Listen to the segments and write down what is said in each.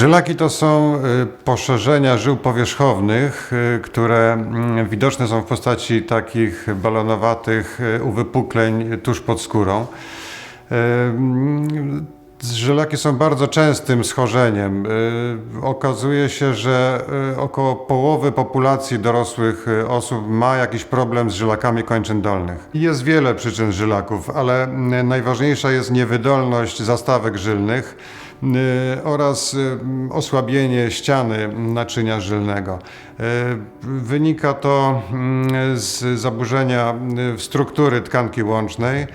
Żylaki to są y, poszerzenia żył powierzchownych, y, które mm, widoczne są w postaci takich balonowatych y, uwypukleń tuż pod skórą. Mm, Żylaki są bardzo częstym schorzeniem. Okazuje się, że około połowy populacji dorosłych osób ma jakiś problem z żylakami kończyn dolnych. Jest wiele przyczyn żylaków, ale mm, najważniejsza jest niewydolność zastawek żylnych oraz y, osłabienie ściany naczynia żylnego. Y, Wynika to mm, z zaburzenia struktury tkanki łącznej.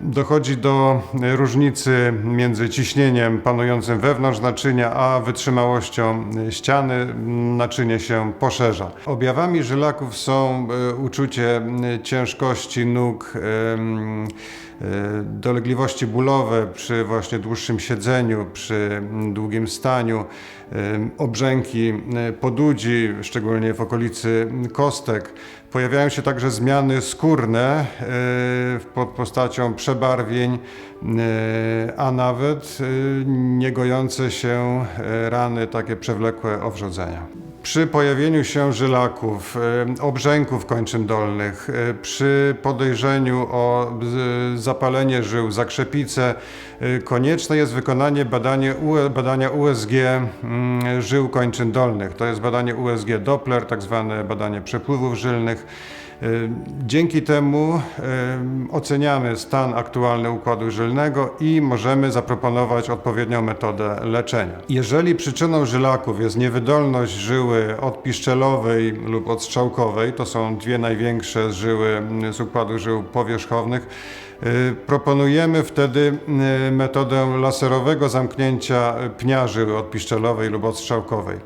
Dochodzi do różnicy między ciśnieniem panującym wewnątrz naczynia, a wytrzymałością ściany. Naczynie się poszerza. Objawami żylaków są uczucie ciężkości nóg, dolegliwości bólowe przy właśnie dłuższym siedzeniu, przy długim staniu, obrzęki y, podudzi, szczególnie w okolicy kostek. Pojawiają się także zmiany skórne y, pod postacią przebarwień, y, a nawet niegojące się rany, takie przewlekłe owrzodzenia. Przy pojawieniu się żylaków, y, obrzęków kończyn dolnych, y, przy podejrzeniu o y, zapalenie żył, zakrzepicę, y, konieczne jest wykonanie badanie, UE badania USG mm, żył kończyn dolnych. To jest badanie USG Doppler, tak zwane badanie przepływów żylnych. Dzięki temu oceniamy stan aktualny układu żylnego i możemy zaproponować odpowiednią metodę leczenia. Jeżeli przyczyną żylaków jest niewydolność żyły odpiszczelowej lub odstrzałkowej, to są dwie największe żyły mm, z układu żył powierzchownych, y, proponujemy wtedy y, metodę laserowego zamknięcia pnia żyły odpiszczelowej lub odstrzałkowej.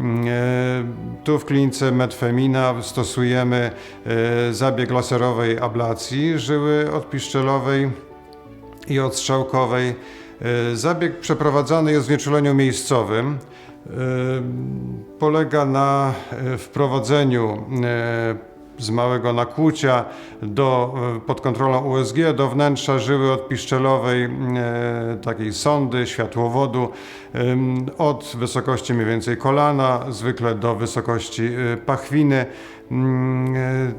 E, Tu w klinice Medfemina stosujemy e, zabieg laserowej ablacji żyły odpiszczelowej i odstrzałkowej. E, Zabieg przeprowadzany jest w znieczuleniu miejscowym. Polega na wprowadzeniu z małego nakłucia do, e, pod kontrolą USG do wnętrza żyły odpiszczelowej, e, takiej sondy, światłowodu od wysokości mniej więcej kolana, zwykle do wysokości e, pachwiny. Mm,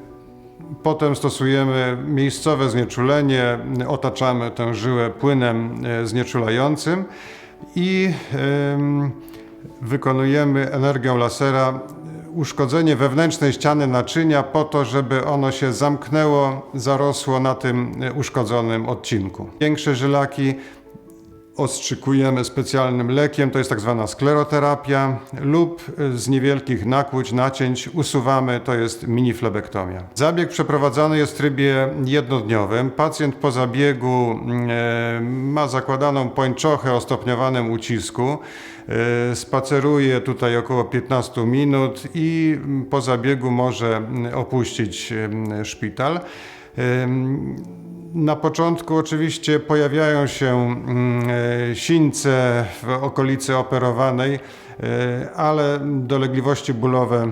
Potem stosujemy miejscowe znieczulenie, otaczamy tę żyłę płynem znieczulającym i em, wykonujemy energią lasera uszkodzenie wewnętrznej ściany naczynia po to, żeby ono się zamknęło, zarosło na tym uszkodzonym odcinku. Większe żylaki ostrzykujemy specjalnym lekiem, to jest tak zwana skleroterapia lub z niewielkich nakłuć, nacięć usuwamy, to jest miniflebektomia. Zabieg przeprowadzany jest w trybie jednodniowym. Pacjent po zabiegu e, ma zakładaną pończochę o stopniowanym ucisku, e, spaceruje tutaj około 15 minut i po zabiegu może opuścić e, szpital. Na początku oczywiście pojawiają się mm, e, sińce w okolicy operowanej, e, ale dolegliwości bólowe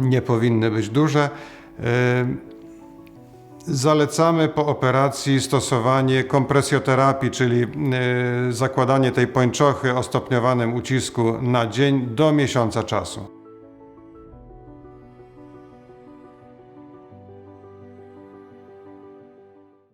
nie powinny być duże. E, Zalecamy po operacji stosowanie kompresjoterapii, czyli zakładanie tej pończochy o stopniowanym ucisku na dzień do miesiąca czasu.